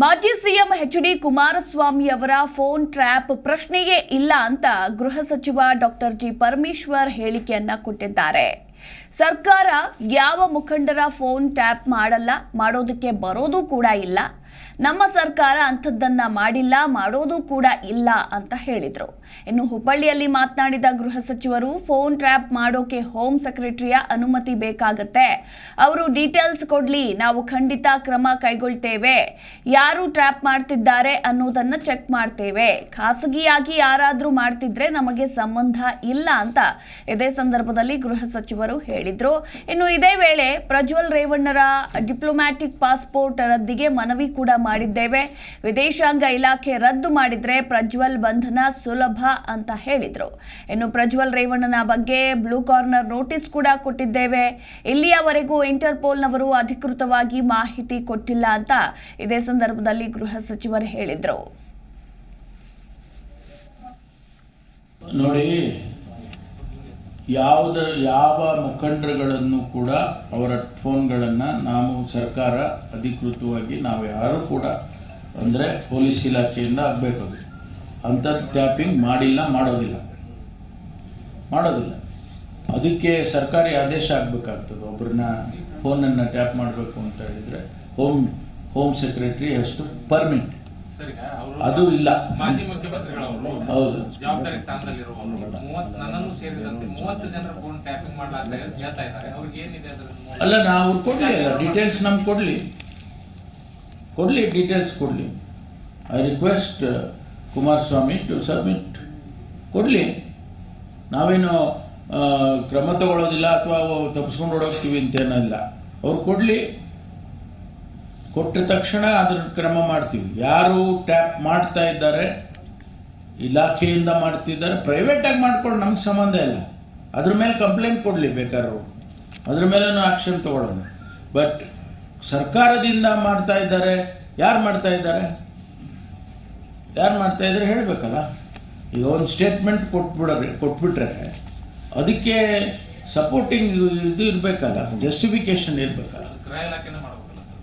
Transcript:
ಮಾಜಿ CM H D Kumaraswamy ಅವರ phone trap ಪ್ರಶ್ನೆಯೇ ಇಲ್ಲ ಅಂತ ಗೃಹ ಸಚಿವ ಡಾಕ್ಟರ್ ಜಿ ಪರಮೇಶ್ವರ್ ಹೇಳಿಕೆಯನ್ನ ಕೊಟ್ಟಿದ್ದಾರೆ. ಸರ್ಕಾರ ಯಾವ ಮುಖಂಡರ ಫೋನ್ ಟ್ಯಾಪ್ ಮಾಡಲ್ಲ, ಮಾಡೋದಕ್ಕೆ ಬರೋದು ಕೂಡ ಇಲ್ಲ. ನಮ್ಮ ಸರ್ಕಾರ ಅಂಥದ್ದನ್ನ ಮಾಡಿಲ್ಲ, ಮಾಡೋದು ಕೂಡ ಇಲ್ಲ ಅಂತ ಹೇಳಿದ್ರು. ಇನ್ನು ಹುಬ್ಬಳ್ಳಿಯಲ್ಲಿ ಮಾತನಾಡಿದ ಗೃಹ ಸಚಿವರು ಫೋನ್ ಟ್ರ್ಯಾಪ್ ಮಾಡೋಕೆ ಹೋಮ್ ಸೆಕ್ರೆಟರಿಯ ಅನುಮತಿ ಬೇಕಾಗತ್ತೆ. ಅವರು ಡೀಟೇಲ್ಸ್ ಕೊಡ್ಲಿ, ನಾವು ಖಂಡಿತ ಕ್ರಮ ಕೈಗೊಳ್ತೇವೆ. ಯಾರು ಟ್ರ್ಯಾಪ್ ಮಾಡ್ತಿದ್ದಾರೆ ಅನ್ನೋದನ್ನ ಚೆಕ್ ಮಾಡ್ತೇವೆ. ಖಾಸಗಿಯಾಗಿ ಯಾರಾದರೂ ಮಾಡ್ತಿದ್ರೆ ನಮಗೆ ಸಂಬಂಧ ಇಲ್ಲ ಅಂತ ಇದೇ ಸಂದರ್ಭದಲ್ಲಿ ಗೃಹ ಸಚಿವರು ಹೇಳಿದರು. ಇನ್ನು ಇದೇ ವೇಳೆ ಪ್ರಜ್ವಲ್ ರೇವಣ್ಣರ ಡಿಪ್ಲೊಮ್ಯಾಟಿಕ್ ಪಾಸ್ಪೋರ್ಟ್ ರದ್ದಿಗೆ ಮನವಿ ಕೂಡ ಮಾಡಿದ್ದೇವೆ. ವಿದೇಶಾಂಗ ಇಲಾಖೆ ರದ್ದು ಮಾಡಿದ್ರೆ ಪ್ರಜ್ವಲ್ ಬಂಧನ ಸುಲಭ ಅಂತ ಹೇಳಿದ್ರು. ಇನ್ನು ಪ್ರಜ್ವಲ್ ರೇವಣ್ಣನ ಬಗ್ಗೆ ಬ್ಲೂ ಕಾರ್ನರ್ ನೋಟಿಸ್ ಕೂಡ ಕೊಟ್ಟಿದ್ದೇವೆ. ಇಲ್ಲಿಯವರೆಗೂ ಇಂಟರ್ಪೋಲ್ನವರು ಅಧಿಕೃತವಾಗಿ ಮಾಹಿತಿ ಕೊಟ್ಟಿಲ್ಲ ಅಂತ ಇದೇ ಸಂದರ್ಭದಲ್ಲಿ ಗೃಹ ಸಚಿವರು ಹೇಳಿದರು. ನೋಡಿ ಯಾವುದ ಯಾವ ಮುಖಂಡರುಗಳನ್ನು ಕೂಡ ಅವರ ಫೋನ್ಗಳನ್ನು ನಾವು ಸರ್ಕಾರ ಅಧಿಕೃತವಾಗಿ ನಾವು ಯಾರೂ ಕೂಡ ಅಂದರೆ ಪೊಲೀಸ್ ಇಲಾಖೆಯಿಂದ ಆಗಬೇಕು ಅಂತ ಅಂಥದ್ದು ಟ್ಯಾಪಿಂಗ್ ಮಾಡಿಲ್ಲ, ಮಾಡೋದಿಲ್ಲ. ಮಾಡೋದಿಲ್ಲ. ಅದಕ್ಕೆ ಸರ್ಕಾರಿ ಆದೇಶ ಆಗಬೇಕಾಗ್ತದೆ ಒಬ್ಬರನ್ನ ಫೋನನ್ನು ಟ್ಯಾಪ್ ಮಾಡಬೇಕು ಅಂತ ಹೇಳಿದರೆ, ಹೋಮ್ ಹೋಮ್ ಸೆಕ್ರೆಟರಿ, ಅಷ್ಟು ಪರ್ಮಿಟ್. ಅದು ಇಲ್ಲ. ಮಾಜಿ ಮುಖ್ಯಮಂತ್ರಿಗಳವರು ಹೌದು. ಜವಾಬ್ದಾರಿ ಸ್ಥಾನದಲ್ಲಿರುವವರು. ಮೂವತ್ ನನ್ನನ್ನು ಸೇರಿದಂತೆ ಮೂವತ್ತು ಜನರ ಫೋನ್ ಟ್ಯಾಪಿಂಗ್ ಮಾಡಲಾಗ್ತಾ ಅಂತ ಹೇಳ್ತಾ ಇದ್ದಾರೆ. ಅವ್ರಿಗೆ ಏನಿದೆ ಅದರ ಅಲ್ಲ ನಾವು ಕೊಡ್ಲಿ ಡೀಟೇಲ್ಸ್ ನಮ್ಗೆ ಕೊಡ್ಲಿ. ಕೊಡ್ಲಿ ಡೀಟೇಲ್ಸ್ ಕೊಡ್ಲಿ. I request Kumaraswamy to submit ಕೊಡ್ಲಿ. ನಾವೇನು ಕ್ರಮ ತಗೊಳ್ಳೋದಿಲ್ಲ ಅಥವಾ ತಪ್ಪಿಸ್ಕೊಂಡು ಓಡೋಗ್ತೀವಿ ಅಂತೇನಿಲ್ಲ. ಅವ್ರು ಕೊಡ್ಲಿ. ಕೊಟ್ಟ ತಕ್ಷಣ ಅದ್ರ ಕ್ರಮ ಮಾಡ್ತೀವಿ. ಯಾರು ಟ್ಯಾಪ್ ಮಾಡ್ತಾ ಇದ್ದಾರೆ, ಇಲಾಖೆಯಿಂದ ಮಾಡ್ತಿದ್ದಾರೆ ಪ್ರೈವೇಟಾಗಿ ಮಾಡ್ಕೊಂಡು ನಮ್ಗೆ ಸಂಬಂಧ ಇಲ್ಲ. ಅದ್ರ ಮೇಲೆ ಕಂಪ್ಲೇಂಟ್ ಕೊಡಲಿ ಬೇಕಾದ್ರು. ಅದ್ರ ಮೇಲೂ ಆಕ್ಷನ್ ತೊಗೊಳ್ಳೋಣ ಬಟ್ ಸರ್ಕಾರದಿಂದ ಮಾಡ್ತಾ ಇದ್ದಾರೆ, ಯಾರು ಮಾಡ್ತಾ ಇದ್ದಾರೆ? ಯಾರು ಮಾಡ್ತಾ ಇದ್ದಾರೆ ಹೇಳಬೇಕಲ್ಲ. ಈಗ ಒಂದು ಸ್ಟೇಟ್ಮೆಂಟ್ ಕೊಟ್ಬಿಡ್ರೆ, ಕೊಟ್ಬಿಟ್ರೆ ಅದಕ್ಕೆ ಸಪೋರ್ಟಿಂಗ್ ಇದು ಇರಬೇಕಲ್ಲ ಜಸ್ಟಿಫಿಕೇಶನ್ ಇರಬೇಕಲ್ಲ.